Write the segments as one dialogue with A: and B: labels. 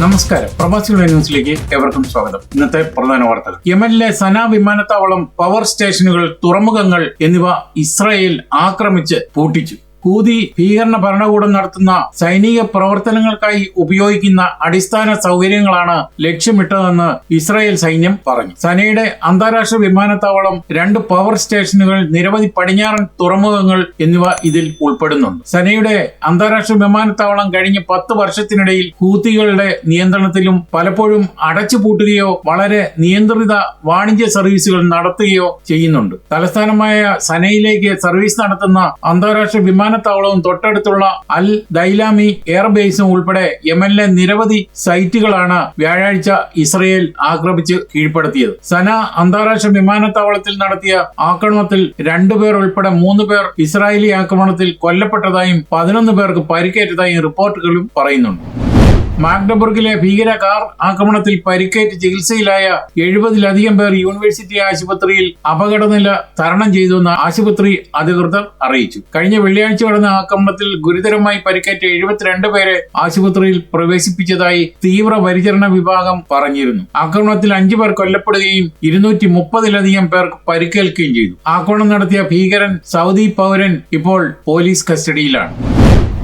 A: നമസ്കാരം. പ്രവാസികളുടെ ന്യൂസിലേക്ക് ഏവർക്കും സ്വാഗതം. ഇന്നത്തെ പ്രധാന വാർത്തകൾ. യമനിലെ സന വിമാനത്താവളം പവർ സ്റ്റേഷനുകൾ തുറമുഖങ്ങൾ എന്നിവ ഇസ്രായേൽ ആക്രമിച്ച് പൂട്ടിച്ചു. ഹൂതി ഭീകരണ ഭരണകൂടം നടത്തുന്ന സൈനിക പ്രവർത്തനങ്ങൾക്കായി ഉപയോഗിക്കുന്ന അടിസ്ഥാന സൗകര്യങ്ങളാണ് ലക്ഷ്യമിട്ടതെന്ന് ഇസ്രായേൽ സൈന്യം പറഞ്ഞു. സനയുടെ അന്താരാഷ്ട്ര വിമാനത്താവളം രണ്ട് പവർ സ്റ്റേഷനുകൾ നിരവധി പടിഞ്ഞാറൻ തുറമുഖങ്ങൾ എന്നിവ ഇതിൽ ഉൾപ്പെടുന്നുണ്ട്. സനയുടെ അന്താരാഷ്ട്ര വിമാനത്താവളം കഴിഞ്ഞ പത്ത് വർഷത്തിനിടയിൽ ഹൂത്തികളുടെ നിയന്ത്രണത്തിലും പലപ്പോഴും അടച്ചുപൂട്ടുകയോ വളരെ നിയന്ത്രിത വാണിജ്യ സർവീസുകൾ നടത്തുകയോ ചെയ്യുന്നുണ്ട്. തലസ്ഥാനമായ സനയിലേക്ക് സർവീസ് നടത്തുന്ന അന്താരാഷ്ട്ര വിമാനത്താവളവും തൊട്ടടുത്തുള്ള അൽ ദൈലാമി എയർബേസും ഉൾപ്പെടെ യമനിലെ നിരവധി സൈറ്റുകളാണ് വ്യാഴാഴ്ച ഇസ്രയേൽ ആക്രമിച്ച് കീഴ്പ്പെടുത്തിയത്. സന അന്താരാഷ്ട്ര വിമാനത്താവളത്തിൽ നടത്തിയ ആക്രമണത്തിൽ രണ്ടുപേർ ഉൾപ്പെടെ മൂന്ന് പേർ ഇസ്രായേലി ആക്രമണത്തിൽ കൊല്ലപ്പെട്ടതായും പതിനൊന്ന് പേർക്ക് പരിക്കേറ്റതായും റിപ്പോർട്ടുകളും പറയുന്നുണ്ട്. മാഗ്ഡബർഗിലെ ഭീകര കാർ ആക്രമണത്തിൽ പരിക്കേറ്റ് ചികിത്സയിലായ എഴുപതിലധികം പേർ യൂണിവേഴ്സിറ്റി ആശുപത്രിയിൽ അപകടനില തരണം ചെയ്തുവെന്ന് ആശുപത്രി അധികൃതർ അറിയിച്ചു. കഴിഞ്ഞ വെള്ളിയാഴ്ച നടന്ന ആക്രമണത്തിൽ ഗുരുതരമായി പരിക്കേറ്റ എഴുപത്തിരണ്ട് പേരെ ആശുപത്രിയിൽ പ്രവേശിപ്പിച്ചതായി തീവ്ര പരിചരണ വിഭാഗം പറഞ്ഞിരുന്നു. ആക്രമണത്തിൽ അഞ്ചു പേർ കൊല്ലപ്പെടുകയും ഇരുന്നൂറ്റി മുപ്പതിലധികം പേർ പരിക്കേൽക്കുകയും ചെയ്തു. ആക്രമണം നടത്തിയ ഭീകരൻ സൗദി പൗരൻ ഇപ്പോൾ പോലീസ് കസ്റ്റഡിയിലാണ്.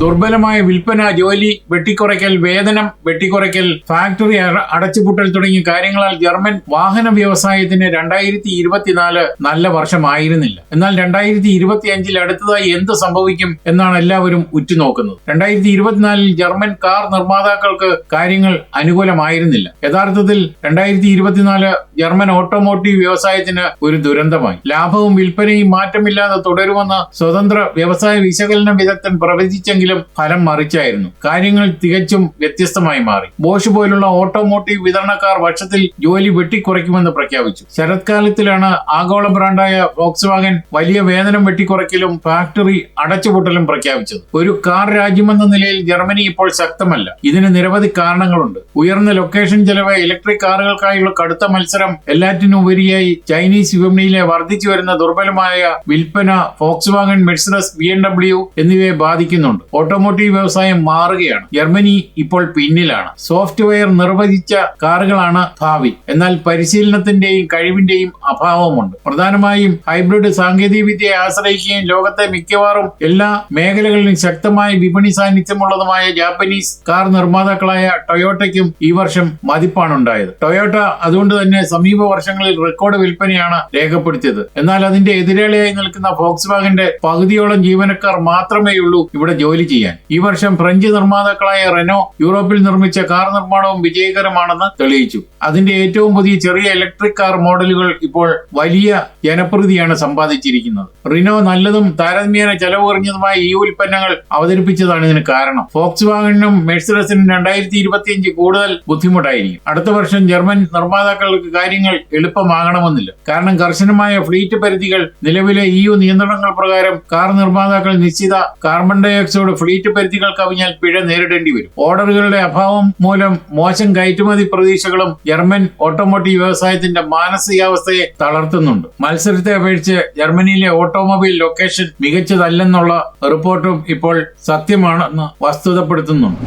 A: ദുർബലമായ വിൽപ്പന ജോലി വെട്ടിക്കുറയ്ക്കൽ വേതനം വെട്ടിക്കുറയ്ക്കൽ ഫാക്ടറി അടച്ചുപൂട്ടൽ തുടങ്ങിയ കാര്യങ്ങളാൽ ജർമ്മൻ വാഹന വ്യവസായത്തിന് രണ്ടായിരത്തി ഇരുപത്തിനാല് നല്ല വർഷമായിരുന്നില്ല. എന്നാൽ രണ്ടായിരത്തി ഇരുപത്തി അഞ്ചിൽ അടുത്തതായി എന്ത് സംഭവിക്കും എന്നാണ് എല്ലാവരും ഉറ്റുനോക്കുന്നത്. രണ്ടായിരത്തി ഇരുപത്തിനാലിൽ ജർമ്മൻ കാർ നിർമ്മാതാക്കൾക്ക് കാര്യങ്ങൾ അനുകൂലമായിരുന്നില്ല. യഥാർത്ഥത്തിൽ രണ്ടായിരത്തി ഇരുപത്തിനാല് ജർമ്മൻ ഓട്ടോമോട്ടീവ് വ്യവസായത്തിന് ഒരു ദുരന്തമായി. ലാഭവും വിൽപ്പനയും മാറ്റമില്ലാതെ തുടരുമെന്ന് സ്വതന്ത്ര വ്യവസായ വിശകലന വിദഗ്ധൻ പ്രവചിച്ചെങ്കിലും ഫലം മറിച്ചായിരുന്നു. കാര്യങ്ങൾ തികച്ചും വ്യത്യസ്തമായി മാറി. ബോഷ് പോലുള്ള ഓട്ടോമോട്ടീവ് വിതരണക്കാർ വർഷത്തിൽ ജോലി വെട്ടിക്കുറയ്ക്കുമെന്ന് പ്രഖ്യാപിച്ചു. ശരത്കാലത്തിലാണ് ആഗോള ബ്രാൻഡായ വോക്സ് വാഗൻ വലിയ വേതനം വെട്ടിക്കുറയ്ക്കലും ഫാക്ടറി അടച്ചുപൂട്ടലും പ്രഖ്യാപിച്ചത്. ഒരു കാർ രാജ്യമെന്ന നിലയിൽ ജർമ്മനി ഇപ്പോൾ ശക്തമല്ല. ഇതിന് നിരവധി കാരണങ്ങളുണ്ട്. ഉയർന്ന ലൊക്കേഷൻ ചെലവ് ഇലക്ട്രിക് കാറുകൾക്കായുള്ള കടുത്ത മത്സരം എല്ലാറ്റിനും ഉപരിയായി ചൈനീസ് വിപണിയിലെ വർദ്ധിച്ചു വരുന്ന ദുർബലമായ വിൽപ്പന Volkswagen Mercedes B M W എന്നിവയെ ബാധിക്കുന്നുണ്ട്. ഓട്ടോമോട്ടീവ് വ്യവസായം മാറുകയാണ്. ജർമ്മനി ഇപ്പോൾ പിന്നിലാണ്. സോഫ്റ്റ്വെയർ നിർവചിച്ച കാറുകളാണ് ഭാവി. എന്നാൽ പരിശീലനത്തിന്റെയും കഴിവിന്റെയും അഭാവമുണ്ട്. പ്രധാനമായും ഹൈബ്രിഡ് സാങ്കേതിക വിദ്യയെ ആശ്രയിക്കുകയും ലോകത്തെ മിക്കവാറും എല്ലാ മേഖലകളിലും ശക്തമായ വിപണി സാന്നിധ്യമുള്ളതുമായ ജാപ്പനീസ് കാർ നിർമ്മാതാക്കളായ ടൊയോട്ടയ്ക്കും ഈ വർഷം മതിപ്പാണുണ്ടായത്. ടൊയോട്ട അതുകൊണ്ട് തന്നെ സമീപ വർഷങ്ങളിൽ റെക്കോർഡ് വിൽപ്പനയാണ് രേഖപ്പെടുത്തിയത്. എന്നാൽ അതിന്റെ എതിരാളിയായി നിൽക്കുന്ന ഫോക്സ് വാഗന്റെ പകുതിയോളം ജീവനക്കാർ മാത്രമേയുള്ളൂ ഇവിടെ ജോലി ചെയ്യാൻ. ഈ വർഷം ഫ്രഞ്ച് നിർമ്മാതാക്കളായ റെനോ യൂറോപ്പിൽ നിർമ്മിച്ച കാർ നിർമ്മാണവും വിജയകരമാണെന്ന് തെളിയിച്ചു. അതിന്റെ ഏറ്റവും പുതിയ ചെറിയ ഇലക്ട്രിക് കാർ മോഡലുകൾ ഇപ്പോൾ വലിയ ജനപ്രീതിയാണ് സമ്പാദിച്ചിരിക്കുന്നത്. റിനോ നല്ലതും താരതമ്യേന ചെലവ് കുറഞ്ഞതുമായ ഈ ഉൽപ്പന്നങ്ങൾ അവതരിപ്പിച്ചതാണ് ഇതിന് കാരണം. ഫോക്സ് വാഗണിനും മെഴ്സിഡസിനും രണ്ടായിരത്തി ഇരുപത്തിയഞ്ച് കൂടുതൽ ബുദ്ധിമുട്ടായിരിക്കും. അടുത്ത വർഷം ജർമ്മൻ നിർമ്മാതാക്കൾക്ക് കാര്യങ്ങൾ എളുപ്പമാകണമെന്നില്ല. കാരണം കർശനമായ ഫ്ലീറ്റ് പരിധികൾ നിലവിലെ ഇ യു നിയന്ത്രണങ്ങൾ പ്രകാരം കാർ നിർമ്മാതാക്കൾ നിശ്ചിത കാർബൺ ഡൈ ഓക്സൈഡ് ഫ്ലീറ്റ് പരിധികൾ കവിഞ്ഞാൽ പിഴ നേരിടേണ്ടി വരും. ഓർഡറുകളുടെ അഭാവം മൂലം മോശം കയറ്റുമതി പ്രതീക്ഷകളും ജർമ്മൻ ഓട്ടോമോട്ടീവ് വ്യവസായത്തിന്റെ മാനസികാവസ്ഥയെ തളർത്തുന്നുണ്ട്. മത്സരത്തെ അപേക്ഷിച്ച് ജർമ്മനിയിലെ ഓട്ടോമൊബൈൽ ലൊക്കേഷൻ മികച്ചതല്ലെന്നുള്ള റിപ്പോർട്ടും ഇപ്പോൾ സത്യമാണെന്ന് വസ്തുതപ്പെടുത്തുന്നുണ്ട്.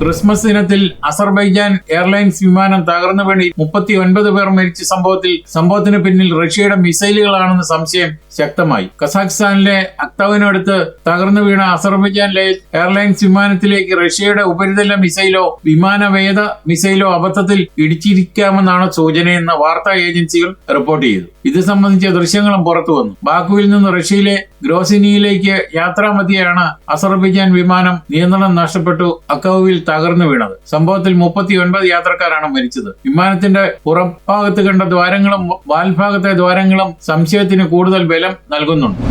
A: ക്രിസ്മസ് ദിനത്തിൽ അസർബൈജാൻ എയർലൈൻസ് വിമാനം തകർന്നു വീണി മുപ്പത്തി ഒൻപത് പേർ മരിച്ച സംഭവത്തിൽ സംഭവത്തിന് പിന്നിൽ റഷ്യയുടെ മിസൈലുകളാണെന്ന് സംശയം ശക്തമായി. കസാഖ്സ്ഥാനിലെ അക്തവിനടുത്ത് തകർന്നു വീണ അസർബൈജാൻ എയർലൈൻസ് വിമാനത്തിലേക്ക് റഷ്യയുടെ ഉപരിതല മിസൈലോ വിമാനവേദ മിസൈലോ അബദ്ധത്തിൽ ഇടിച്ചിരിക്കാമെന്നാണ് സൂചനയെന്ന് വാർത്താ ഏജൻസികൾ റിപ്പോർട്ട് ചെയ്തു. ഇത് സംബന്ധിച്ച ദൃശ്യങ്ങളും പുറത്തു വന്നു ബാക്കുവിൽ നിന്ന് റഷ്യയിലെ ഗ്രോസിനിയിലേക്ക് യാത്രാമധ്യയാണ് അസർബൈജാൻ വിമാനം നിയന്ത്രണം നഷ്ടപ്പെട്ടു അക്കൌവിൽ തകർന്നു വീണത്. സംഭവത്തിൽ മുപ്പത്തി ഒൻപത് യാത്രക്കാരാണ് മരിച്ചത്. വിമാനത്തിന്റെ പുറംഭാഗത്ത് കണ്ട ദ്വാരങ്ങളും വാൽഭാഗത്തെ ദ്വാരങ്ങളും സംശയത്തിന് കൂടുതൽ ബലം നൽകുന്നുണ്ട്.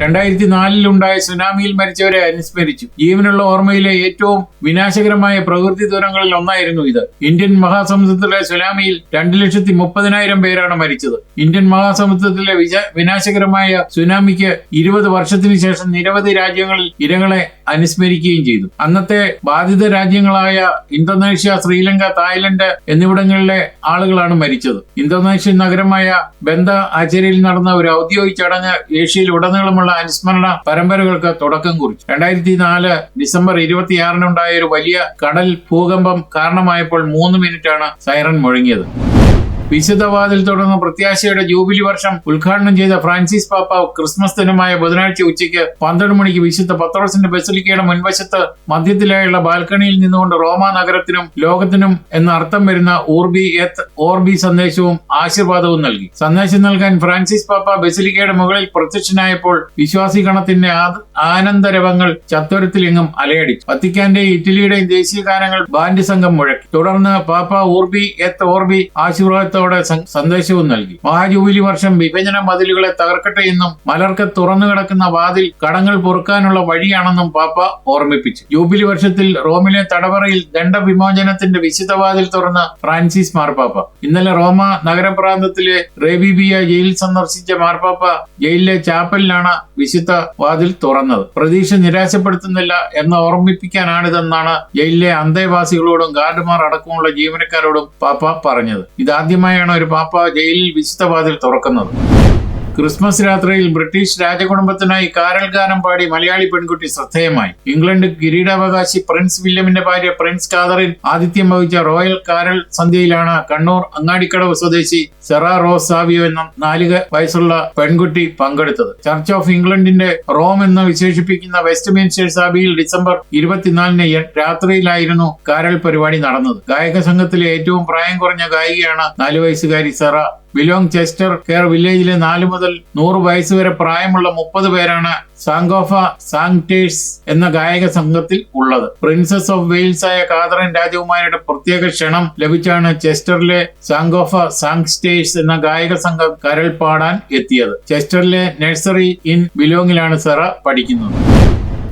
A: രണ്ടായിരത്തി നാലിലുണ്ടായ സുനാമിയിൽ മരിച്ചവരെ അനുസ്മരിച്ചു. ജീവനുള്ള ഓർമ്മയിലെ ഏറ്റവും വിനാശകരമായ പ്രകൃതി ദുരങ്ങളിൽ ഒന്നായിരുന്നു ഇത്. ഇന്ത്യൻ മഹാസമുദ്രത്തിലെ സുനാമിയിൽ രണ്ടു ലക്ഷത്തി മുപ്പതിനായിരം പേരാണ് മരിച്ചത്. ഇന്ത്യൻ മഹാസമുദ്രത്തിലെ വിനാശകരമായ സുനാമിക്ക് ഇരുപത് വർഷത്തിനു ശേഷം നിരവധി രാജ്യങ്ങളിൽ ഇരകളെ അനുസ്മരിക്കുകയും ചെയ്തു. അന്നത്തെ ബാധിത രാജ്യങ്ങളായ ഇന്തോനേഷ്യ ശ്രീലങ്ക തായ്ലൻഡ് എന്നിവിടങ്ങളിലെ ആളുകളാണ് മരിച്ചത്. ഇന്തോനേഷ്യൻ നഗരമായ ബന്ദ ആചാര്യയിൽ നടന്ന ഒരു ഔദ്യോഗിക ചടങ്ങ് ഏഷ്യയിൽ ഉടനീളമുള്ള നിന്നുള്ള അനുസ്മരണ പരമ്പരകൾക്ക് തുടക്കം കുറിച്ചു. രണ്ടായിരത്തി നാല് ഡിസംബർ ഇരുപത്തിയാറിനുണ്ടായ ഒരു വലിയ കടൽ ഭൂകമ്പം കാരണമായപ്പോൾ മൂന്ന് മിനിറ്റാണ് സൈറൺ മുഴങ്ങിയത്. വിശുദ്ധവാതിൽ തുടർന്ന് പ്രത്യാശയുടെ ജൂബിലി വർഷം ഉദ്ഘാടനം ചെയ്ത ഫ്രാൻസിസ് പാപ്പ ക്രിസ്മസ് ദിനമായ ബുധനാഴ്ച ഉച്ചയ്ക്ക് പന്ത്രണ്ട് മണിക്ക് വിശുദ്ധ പത്രോസിന്റെ ബസലിക്കയുടെ മുൻവശത്ത് മധ്യത്തിലായുള്ള ബാൽക്കണിയിൽ നിന്നുകൊണ്ട് റോമ നഗരത്തിനും ലോകത്തിനും എന്ന അർത്ഥം വരുന്ന ഓർബി എത്ത് ഓർബി സന്ദേശവും ആശീർവാദവും നൽകി. സന്ദേശം നൽകാൻ ഫ്രാൻസിസ് പാപ്പ ബസലിക്കയുടെ മുകളിൽ പ്രത്യക്ഷനായപ്പോൾ വിശ്വാസി ഗണത്തിന്റെ ആനന്ദരവങ്ങൾ ചത്വരത്തിലെങ്ങും അലയടിച്ചു. വത്തിക്കാന്റെയും ഇറ്റലിയുടെയും ദേശീയ ഗാനങ്ങൾ ബാൻഡ് സംഘം മുഴക്കി. തുടർന്ന് പാപ്പ ഓർബി എത്ത് ഓർബി ആശീർവാദത്തോടെ സ- സന്ദേശവും നൽകി. മഹാജൂബിലി വർഷം വിഭജന മതിലുകളെ തകർക്കട്ടെ എന്നും മലർക്ക് തുറന്നു കിടക്കുന്ന വാതിൽ കടങ്ങൾ പൊറുക്കാനുള്ള വഴിയാണെന്നും പാപ്പ ഓർമ്മിപ്പിച്ചു. ജൂബിലി വർഷത്തിൽ റോമിലെ തടവറയിൽ ദണ്ഡവിമോചനത്തിന്റെ വിശുദ്ധവാതിൽ തുറന്ന ഫ്രാൻസിസ് മാർപ്പാപ്പ. ഇന്നലെ റോമ നഗരപ്രാന്തത്തിലെ റേബിബിയ ജയിൽ സന്ദർശിച്ച മാർപ്പാപ്പ ജയിലിലെ ചാപ്പലിലാണ് വിശുദ്ധ വാതിൽ തുറന്നത്. പ്രതീക്ഷ നിരാശപ്പെടുത്തുന്നില്ല എന്ന് ഓർമ്മിപ്പിക്കാനാണിതെന്നാണ് ജയിലിലെ അന്തേവാസികളോടും ഗാർഡുമാർ അടക്കമുള്ള ജീവനക്കാരോടും പാപ്പ പറഞ്ഞത്. ഇതാദ്യമായാണ് ഒരു പാപ്പ ജയിലിൽ വിശുദ്ധ വാതിൽ തുറക്കുന്നത്. ക്രിസ്മസ് രാത്രിയിൽ ബ്രിട്ടീഷ് രാജകുടുംബത്തിനായി കാരൽ ഗാനം പാടി മലയാളി പെൺകുട്ടി ശ്രദ്ധേയമായി. ഇംഗ്ലണ്ട് കിരീടാവകാശി പ്രിൻസ് വില്യമിന്റെ ഭാര്യ പ്രിൻസ് കാതറിൻ ആതിഥ്യം വഹിച്ച റോയൽ കാരൽ സന്ധ്യയിലാണ് കണ്ണൂർ അങ്ങാടിക്കടവ് സ്വദേശി സെറാ റോസ് സാവിയോ എന്ന നാലിക വയസ്സുള്ള പെൺകുട്ടി പങ്കെടുത്തത്. ചർച്ച് ഓഫ് ഇംഗ്ലണ്ടിന്റെ റോം എന്ന് വിശേഷിപ്പിക്കുന്ന വെസ്റ്റ് മിൻസ്റ്റേഴ്സ് സാബിയിൽ ഡിസംബർ ഇരുപത്തിനാലിന് രാത്രിയിലായിരുന്നു കാരൽ പരിപാടി നടന്നത്. ഗായക സംഘത്തിലെ ഏറ്റവും പ്രായം കുറഞ്ഞ ഗായികയാണ് നാലു വയസ്സുകാരി സെറ ബിലോങ് ചെസ്റ്റർ കെയർ വില്ലേജിലെ നാല് മുതൽ നൂറ് വയസ്സ് വരെ പ്രായമുള്ള മുപ്പത് പേരാണ് സാങ്കോഫ സാങ്ടേഴ്സ് എന്ന ഗായക സംഘത്തിൽ ഉള്ളത്. പ്രിൻസസ് ഓഫ് വെയിൽസ് ആയ കാതറിൻ രാജകുമാരിയുടെ പ്രത്യേക ക്ഷണം ലഭിച്ചാണ് ചെസ്റ്ററിലെ സാങ്കോഫ സാങ്സ്റ്റേഴ്സ് എന്ന ഗായക സംഘം കരൾ പാടാൻ എത്തിയത്. ചെസ്റ്ററിലെ നഴ്സറി ഇൻ ബിലോങ്ങിലാണ് സെറ പഠിക്കുന്നത്.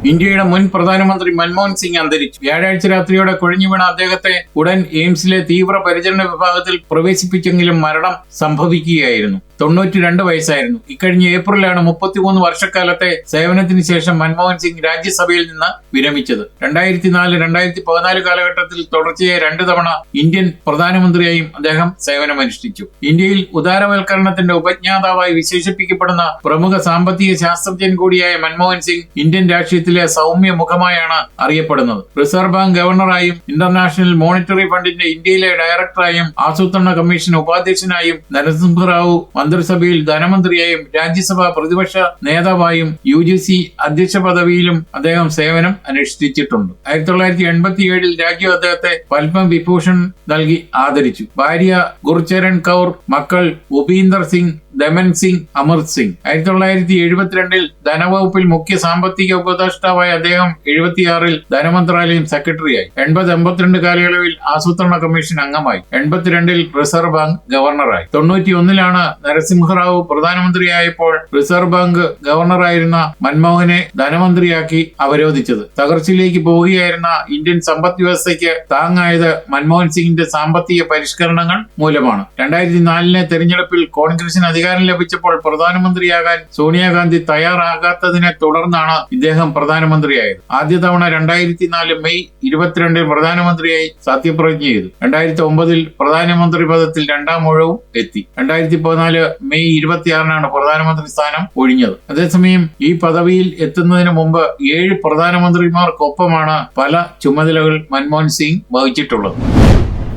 A: ഇന്ത്യയുടെ മുൻ പ്രധാനമന്ത്രി മൻമോഹൻ സിംഗ് അന്തരിച്ചു. വ്യാഴാഴ്ച രാത്രിയോടെ കൊഴിഞ്ഞു വീണ അദ്ദേഹത്തെ ഉടൻ എയിംസിലെ തീവ്ര പരിചരണ വിഭാഗത്തിൽ പ്രവേശിപ്പിച്ചെങ്കിലും മരണം സംഭവിക്കുകയായിരുന്നു. തൊണ്ണൂറ്റി രണ്ട് വയസ്സായിരുന്നു. ഇക്കഴിഞ്ഞ ഏപ്രിലാണ് മുപ്പത്തിമൂന്ന് വർഷക്കാലത്തെ സേവനത്തിന് ശേഷം മൻമോഹൻ സിംഗ് രാജ്യസഭയിൽ നിന്ന് വിരമിച്ചത്. രണ്ടായിരത്തി നാല് രണ്ടായിരത്തി പതിനാല് കാലഘട്ടത്തിൽ തുടർച്ചയായി രണ്ടു തവണ ഇന്ത്യൻ പ്രധാനമന്ത്രിയായും അദ്ദേഹം സേവനമനുഷ്ഠിച്ചു. ഇന്ത്യയിൽ ഉദാരവൽക്കരണത്തിന്റെ ഉപജ്ഞാതാവായി വിശേഷിപ്പിക്കപ്പെടുന്ന പ്രമുഖ സാമ്പത്തിക ശാസ്ത്രജ്ഞൻ കൂടിയായ മൻമോഹൻ സിംഗ് ഇന്ത്യൻ രാഷ്ട്രീയത്തിലെ സൗമ്യ മുഖമായാണ് അറിയപ്പെടുന്നത്. റിസർവ് ബാങ്ക് ഗവർണറായും ഇന്റർനാഷണൽ മോണിറ്ററി ഫണ്ടിന്റെ ഇന്ത്യയിലെ ഡയറക്ടറായും ആസൂത്രണ കമ്മീഷൻ ഉപാധ്യക്ഷനായും നരസിംഹറാവു മന്ത്രിസഭയിൽ ധനമന്ത്രിയായും രാജ്യസഭാ പ്രതിപക്ഷ നേതാവായും യു ജി സി അധ്യക്ഷ പദവിയിലും അദ്ദേഹം സേവനം അനുഷ്ഠിച്ചിട്ടുണ്ട്. ആയിരത്തി തൊള്ളായിരത്തി എൺപത്തി ഏഴിൽ രാജ്യം അദ്ദേഹത്തെ പത്മവിഭൂഷൺ നൽകി ആദരിച്ചു. ഭാര്യ ഗുർചരൺ കൗർ മക്കൾ ഉപീന്ദർ സിംഗ് ദമൻ സിംഗ് അമർ സിംഗ്. ആയിരത്തി തൊള്ളായിരത്തി എഴുപത്തിരണ്ടിൽ ധനവകുപ്പിൽ മുഖ്യ സാമ്പത്തിക ഉപദേഷ്ടാവായ അദ്ദേഹം എഴുപത്തിയാറിൽ ധനമന്ത്രാലയം സെക്രട്ടറിയായി. എൺപത് എൺപത്തിരണ്ട് കാലയളവിൽ ആസൂത്രണ കമ്മീഷൻ അംഗമായി. എൺപത്തിരണ്ടിൽ റിസർവ് ബാങ്ക് ഗവർണറായി. തൊണ്ണൂറ്റി ഒന്നിലാണ് നരസിംഹറാവു പ്രധാനമന്ത്രിയായപ്പോൾ റിസർവ് ബാങ്ക് ഗവർണറായിരുന്ന മൻമോഹനെ ധനമന്ത്രിയാക്കി അവരോധിച്ചത്. തകർച്ചയിലേക്ക് പോവുകയായിരുന്ന ഇന്ത്യൻ സമ്പദ് വ്യവസ്ഥയ്ക്ക് താങ്ങായത് മൻമോഹൻ സിംഗിന്റെ സാമ്പത്തിക പരിഷ്കരണങ്ങൾ മൂലമാണ്. രണ്ടായിരത്തി നാലിലെ തെരഞ്ഞെടുപ്പിൽ കോൺഗ്രസിന് അധികാരം ലഭിച്ചപ്പോൾ പ്രധാനമന്ത്രിയാകാൻ സോണിയാഗാന്ധി തയ്യാറാകാത്തതിനെ തുടർന്നാണ് ഇദ്ദേഹം പ്രധാനമന്ത്രിയായത്. ആദ്യ തവണ രണ്ടായിരത്തി നാല് മെയ് ഇരുപത്തിരണ്ടിൽ പ്രധാനമന്ത്രിയായി സത്യപ്രതിജ്ഞ ചെയ്തു. രണ്ടായിരത്തി ഒമ്പതിൽ പ്രധാനമന്ത്രി പദത്തിൽ രണ്ടാം മുഴവും എത്തി. രണ്ടായിരത്തി പതിനാല് മെയ് ഇരുപത്തിയാറിനാണ് പ്രധാനമന്ത്രി സ്ഥാനം ഒഴിഞ്ഞത്. അതേസമയം ഈ പദവിയിൽ എത്തുന്നതിന് മുമ്പ് ഏഴ് പ്രധാനമന്ത്രിമാർക്കൊപ്പമാണ് പല ചുമതലകൾ മൻമോഹൻ സിംഗ് വഹിച്ചിട്ടുള്ളത്.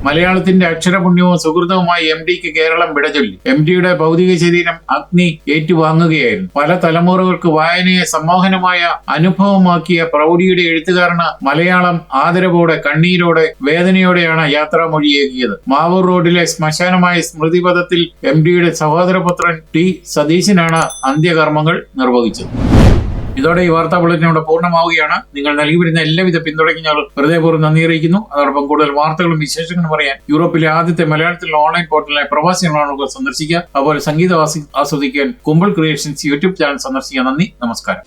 A: മലയാളത്തിന്റെ അക്ഷരപുണ്യവും സുഹൃതവുമായി എം ഡിക്ക് കേരളം വിടചൊല്ലി എം ഡിയുടെ ഭൗതിക ശരീരം അഗ്നി ഏറ്റുവാങ്ങുകയായിരുന്നു. പല തലമുറകൾക്ക് വായനയെ സമ്മോഹനമായ അനുഭവമാക്കിയ പ്രൗഢിയുടെ എഴുത്തുകാരന് മലയാളം ആദരവോടെ കണ്ണീരോടെ വേദനയോടെയാണ് യാത്രാമൊഴിയേകിയത്. മാവൂർ റോഡിലെ ശ്മശാനമായ സ്മൃതിപഥത്തിൽ എം ഡിയുടെ സഹോദരപുത്രൻ ടി സതീശനാണ് അന്ത്യകർമ്മങ്ങൾ നിർവഹിച്ചത്. ഇതോടെ ഈ വാർത്താ ബുള്ളറ്റിൻ ഇവിടെ പൂർണമാവുകയാണ്. നിങ്ങൾ നൽകി വരുന്ന എല്ലാവിധ പിന്തുണയ്ക്കും ഞങ്ങൾ ഹൃദയപൂർവം നന്ദി അറിയിക്കുന്നു. അതോടൊപ്പം കൂടുതൽ വാർത്തകളും വിശേഷങ്ങളും പറയാൻ യൂറോപ്പിലെ ആദ്യത്തെ മലയാളത്തിലുള്ള ഓൺലൈൻ പോർട്ടലായ പ്രവാസി ഓൺലൈനുകൾ സന്ദർശിക്കുക. അതുപോലെ സംഗീതം ആസ്വദിക്കാൻ കുമ്പിൾ ക്രിയേഷൻസ് യൂട്യൂബ് ചാനൽ സന്ദർശിക്കുക. നന്ദി നമസ്കാരം.